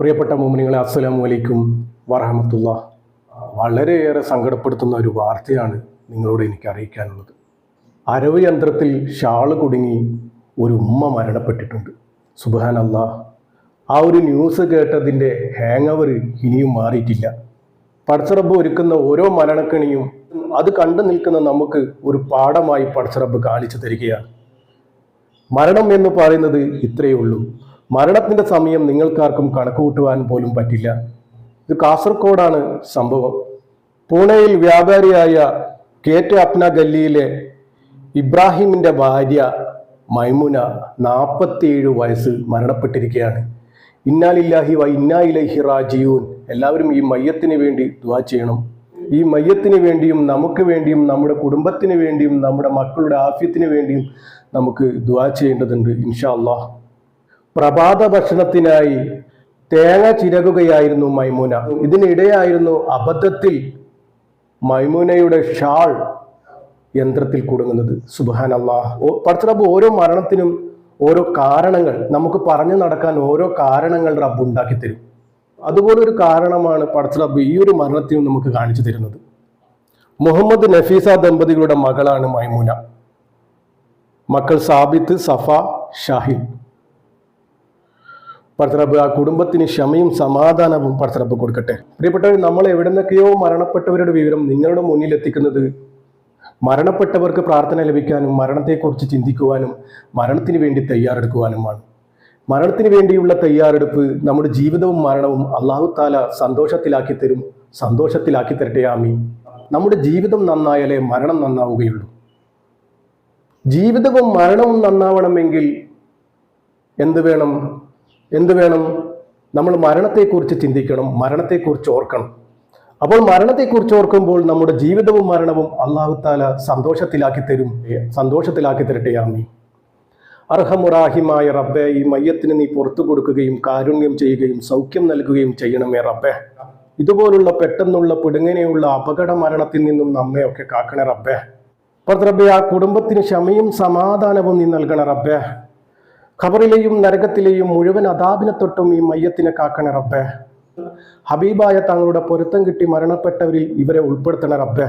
പ്രിയപ്പെട്ട മോമിനികളെ അസ്സലാമു അലൈക്കും വറഹമത്തുള്ള. വളരെയേറെ സങ്കടപ്പെടുത്തുന്ന ഒരു വാർത്തയാണ് നിങ്ങളോട് എനിക്ക് അറിയിക്കാനുള്ളത്. അരവ് യന്ത്രത്തിൽ ഷാൾ കുടുങ്ങി ഒരു ഉമ്മ മരണപ്പെട്ടിട്ടുണ്ട്. സുബാൻ അല്ലാ ആ ഒരു ന്യൂസ് കേട്ടതിന്റെ ഹാങ് ഓവർ ഇനിയും മാറിയിട്ടില്ല. പടച്ചറബ് ഒരുക്കുന്ന ഓരോ മരണക്കണിയും അത് കണ്ടു നിൽക്കുന്ന നമുക്ക് ഒരു പാഠമായി പടച്ചറബ് കാണിച്ചു തരികയാണ്. മരണം എന്ന് പറയുന്നത് ഇത്രയേ ഉള്ളൂ. മരണത്തിന്റെ സമയം നിങ്ങൾക്കാർക്കും കണക്ക് കൂട്ടുവാൻ പോലും പറ്റില്ല. ഇത് കാസർഗോഡാണ് സംഭവം. പൂനെയിൽ വ്യാപാരിയായ കേറ്റ് അപ്ന ഗല്ലിയിലെ ഇബ്രാഹിമിന്റെ ഭാര്യ മൈമുന നാൽപ്പത്തിയേഴ് വയസ്സ് മരണപ്പെട്ടിരിക്കുകയാണ്. ഇന്നാലില്ലാഹി വ ഇന്നാ ഇലൈഹി റാജിയൂൻ എല്ലാവരും ഈ മയ്യത്തിന് വേണ്ടി ദുവാ ചെയ്യണം. ഈ മയ്യത്തിന് വേണ്ടിയും നമുക്ക് വേണ്ടിയും നമ്മുടെ കുടുംബത്തിന് വേണ്ടിയും നമ്മുടെ മക്കളുടെ ആഫ്യത്തിന് വേണ്ടിയും നമുക്ക് ദുവാ ചെയ്യേണ്ടതുണ്ട് ഇൻഷാ അള്ളാഹ് പ്രഭാത ഭക്ഷണത്തിനായി തേങ്ങ ചിരകുകയായിരുന്നു മൈമൂന. ഇതിനിടെയായിരുന്നു അബദ്ധത്തിൽ മൈമൂനയുടെ ഷാൾ യന്ത്രത്തിൽ കുടുങ്ങുന്നത്. സുബാൻ അള്ളാഹ് പടച്ചറബ് ഓരോ മരണത്തിനും ഓരോ കാരണങ്ങൾ നമുക്ക് പറഞ്ഞു നടക്കാൻ ഓരോ കാരണങ്ങൾ റബ്ബ് ഉണ്ടാക്കി തരും അതുപോലെ ഒരു കാരണമാണ് പടച്ചറബ് ഈ ഒരു മരണത്തിനും നമുക്ക് കാണിച്ചു തരുന്നത്. മുഹമ്മദ് നഫീസ ദമ്പതികളുടെ മകളാണ് മൈമൂന. മക്കൾ സാബിത്ത് സഫ ഷാഹിൻ. പടത്തറബ് ആ കുടുംബത്തിന് ക്ഷമയും സമാധാനവും പടത്തറബ് കൊടുക്കട്ടെ. പ്രിയപ്പെട്ടവർ നമ്മൾ എവിടെ നിന്നൊക്കെയോ മരണപ്പെട്ടവരുടെ വിവരം നിങ്ങളുടെ മുന്നിൽ എത്തിക്കുന്നത് മരണപ്പെട്ടവർക്ക് പ്രാർത്ഥന ലഭിക്കാനും മരണത്തെക്കുറിച്ച് ചിന്തിക്കുവാനും മരണത്തിന് വേണ്ടി തയ്യാറെടുക്കുവാനുമാണ്. മരണത്തിന് വേണ്ടിയുള്ള തയ്യാറെടുപ്പ് നമ്മുടെ ജീവിതവും മരണവും അള്ളാഹു താല സന്തോഷത്തിലാക്കി തരും സന്തോഷത്തിലാക്കി തരട്ടെ ആമീൻ. നമ്മുടെ ജീവിതം നന്നായാലേ മരണം നന്നാവുകയുള്ളൂ. ജീവിതവും മരണവും നന്നാവണമെങ്കിൽ എന്ത് വേണം? എന്ത് വേണം? നമ്മൾ മരണത്തെക്കുറിച്ച് ചിന്തിക്കണം മരണത്തെക്കുറിച്ച് ഓർക്കണം. അപ്പോൾ മരണത്തെക്കുറിച്ച് ഓർക്കുമ്പോൾ നമ്മുടെ ജീവിതവും മരണവും അള്ളാഹുത്താല സന്തോഷത്തിലാക്കി തരും സന്തോഷത്തിലാക്കി തരട്ടെ ആമി അർഹമുറാഹിമായ റബ്ബെ ഈ മയ്യത്തിന് നീ പുറത്തു കൊടുക്കുകയും കാരുണ്യം ചെയ്യുകയും സൗഖ്യം നൽകുകയും ചെയ്യണമേ റബ്ബെ. ഇതുപോലുള്ള പെട്ടെന്നുള്ള പിടുങ്ങനെയുള്ള അപകട മരണത്തിൽ നിന്നും നമ്മയൊക്കെ കാക്കണേ റബ്ബെ. റബ്ബെ ആ കുടുംബത്തിന് ക്ഷമയും സമാധാനവും നീ നൽകണ റബ്ബെ. ഖബറിലെയും നരകത്തിലെയും മുഴുവൻ അതാപിനെ തൊട്ടും ഈ മയ്യത്തിനെ കാക്കണ റബ്ബെ. ഹബീബായ തങ്ങളുടെ പൊരുത്തം കിട്ടി മരണപ്പെട്ടവരിൽ ഇവരെ ഉൾപ്പെടുത്തണ റബ്ബെ.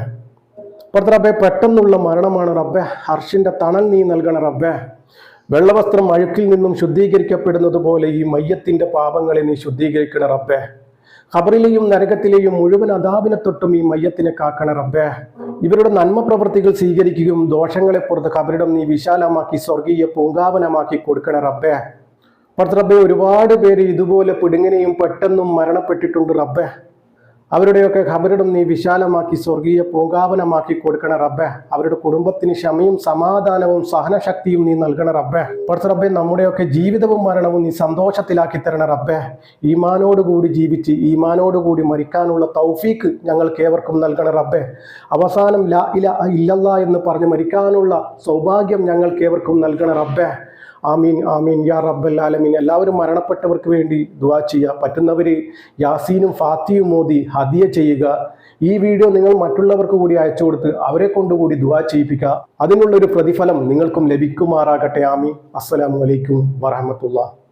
പുറത്ത് റബ്ബെ പെട്ടെന്നുള്ള മരണമാണ് റബ്ബെ. ഹർഷിന്റെ തണൽ നീ നൽകണ റബ്ബെ. വെള്ളവസ്ത്രം അഴുക്കിൽ നിന്നും ശുദ്ധീകരിക്കപ്പെടുന്നത് പോലെ ഈ മയ്യത്തിന്റെ പാപങ്ങളെ നീ ശുദ്ധീകരിക്കണ റബ്ബെ. ഖബറിലെയും നരകത്തിലെയും മുഴുവൻ അതാപിനെ തൊട്ടും ഈ മയ്യത്തിനെ കാക്കണ റബ്ബെ. ഇവരുടെ നന്മ പ്രവൃത്തികൾ സ്വീകരിക്കുകയും ദോഷങ്ങളെ പുറത്ത് കബരിടം നീ വിശാലമാക്കി സ്വർഗീയ പൂങ്കാവനമാക്കി കൊടുക്കണ റബ്ബെ. പുറത്ത് റബ്ബെ ഒരുപാട് പേര് ഇതുപോലെ പിടുങ്ങനെയും പെട്ടെന്നും മരണപ്പെട്ടിട്ടുണ്ട് റബ്ബെ. അവരുടെയൊക്കെ ഖബറിടം നീ വിശാലമാക്കി സ്വർഗീയ പൂങ്കാവനമാക്കി കൊടുക്കണ റബ്ബെ. അവരുടെ കുടുംബത്തിന് ക്ഷമയും സമാധാനവും സഹനശക്തിയും നീ നൽകണ റബ്ബെ. പഠിച്ച റബ്ബെ നമ്മുടെയൊക്കെ ജീവിതവും മരണവും നീ സന്തോഷത്തിലാക്കി തരണ റബ്ബെ. ഈമാനോടുകൂടി ജീവിച്ച് ഈമാനോടുകൂടി മരിക്കാനുള്ള തൗഫീക്ക് ഞങ്ങൾക്ക് ഏവർക്കും നൽകണ റബ്ബെ. അവസാനം ലാ ഇല ഇല്ലല്ല എന്ന് പറഞ്ഞ് മരിക്കാനുള്ള സൗഭാഗ്യം ഞങ്ങൾക്ക് ഏവർക്കും നൽകണ റബ്ബെ. ആമീൻ ആമീൻ യാ റബ്ബൽ ആലമീൻ. എല്ലാവരും മരണപ്പെട്ടവർക്ക് വേണ്ടി ദുവാ ചെയ്യുക പറ്റുന്നവർ യാസീനും ഫാത്തിയും മോദി ഹദിയ ചെയ്യുക. ഈ വീഡിയോ നിങ്ങൾ മറ്റുള്ളവർക്ക് കൂടി അയച്ചു കൊടുത്ത് അവരെ കൊണ്ടുകൂടി ദുവാ ചെയ്യിപ്പിക്കുക. അതിനുള്ളൊരു പ്രതിഫലം നിങ്ങൾക്കും ലഭിക്കുമാറാകട്ടെ. ആമീൻ. അസ്സലാമു അലൈക്കും വറഹമത്തുള്ള